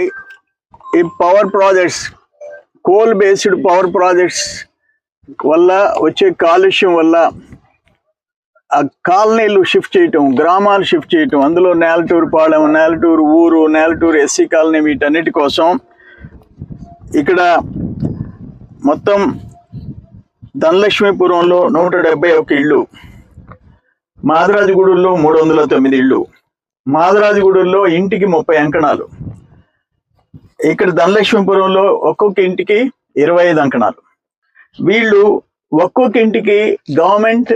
ఈ- ఈ power projects coal based power projects వల్ల వచ్చే కాలుష్యం వల్ల ఆ కాలనీలు షిఫ్ట్ చేయటం గ్రామాలు షిఫ్ట్ చేయటం అందులో నేలటూరు పాలెం నేలటూరు ఊరు నేలటూరు ఎస్సీ కాలనీ వీటన్నిటి కోసం ఇక్కడ మొత్తం ధనలక్ష్మీపురంలో నూట డెబ్బై ఒక ఇళ్ళు మాదరాజగూడెల్లో మూడు వందల తొమ్మిది ఇళ్ళు మాదరాజగూడెల్లో ఇంటికి ముప్పై అంకణాలు ఇక్కడ ధనలక్ష్మీపురంలో ఒక్కొక్క ఇంటికి ఇరవై ఐదు అంకణాలు. వీళ్ళు ఒక్కొక్క ఇంటికి గవర్నమెంట్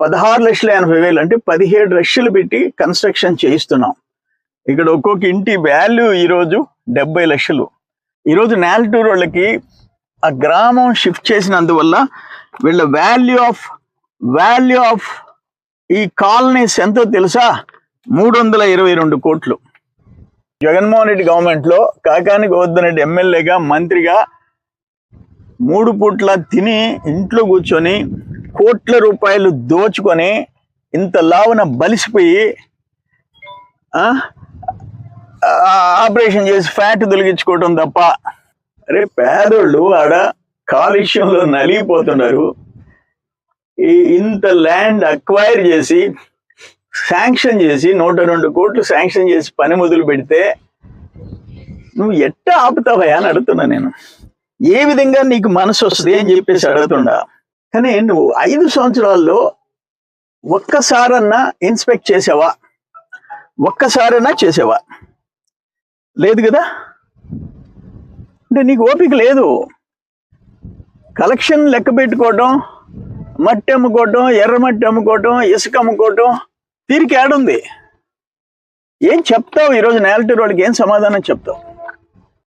పదహారు లక్షల ఎనభై వేలు అంటే పదిహేడు లక్షలు పెట్టి కన్స్ట్రక్షన్ చేయిస్తున్నాం. ఇక్కడ ఒక్కొక్క ఇంటి వాల్యూ ఈరోజు డెబ్బై లక్షలు. ఈరోజు నేలటూరు వాళ్ళకి ఆ గ్రామం షిఫ్ట్ చేసినందువల్ల వీళ్ళ వాల్యూ ఆఫ్ వాల్యూ ఆఫ్ ఈ కాలనీస్ ఎంతో తెలుసా? మూడు వందల ఇరవై రెండు కోట్లు. జగన్మోహన్ రెడ్డి గవర్నమెంట్లో కాకాని గోవర్ధన్ రెడ్డి ఎమ్మెల్యేగా మంత్రిగా మూడు పూట్ల తిని ఇంట్లో కూర్చొని కోట్ల రూపాయలు దోచుకొని ఇంత లావున బలిసిపోయి ఆపరేషన్ చేసి ఫ్యాట్ తొలగించుకోవటం తప్ప అరే పేదోళ్ళు ఆడ కాలుష్యంలో నలిగిపోతున్నారు. ఇంత ల్యాండ్ అక్వైర్ చేసి శాంక్షన్ చేసి నూట రెండు కోట్లు శాంక్షన్ చేసి పని మొదలు పెడితే నువ్వు ఎట్ట ఆపుతావా అని అడుగుతున్నా నేను. ఏ విధంగా నీకు మనసు వస్తుంది అని చెప్పేసి అడుగుతుండా కానీ నువ్వు ఐదు సంవత్సరాల్లో ఒక్కసారన్నా ఇన్స్పెక్ట్ చేసావా? ఒక్కసారైనా చేసావా? లేదు కదా? అంటే నీకు ఓపిక లేదు. కలెక్షన్ లెక్క పెట్టుకోవటం మట్టి అమ్ముకోవటం ఎర్రమట్టి అమ్ముకోవటం ఇసుక అమ్ముకోవటం తీరికేడుంది ఏం చెప్తావు? ఈరోజు నేలటూరు వాళ్ళకి ఏం సమాధానం చెప్తావు?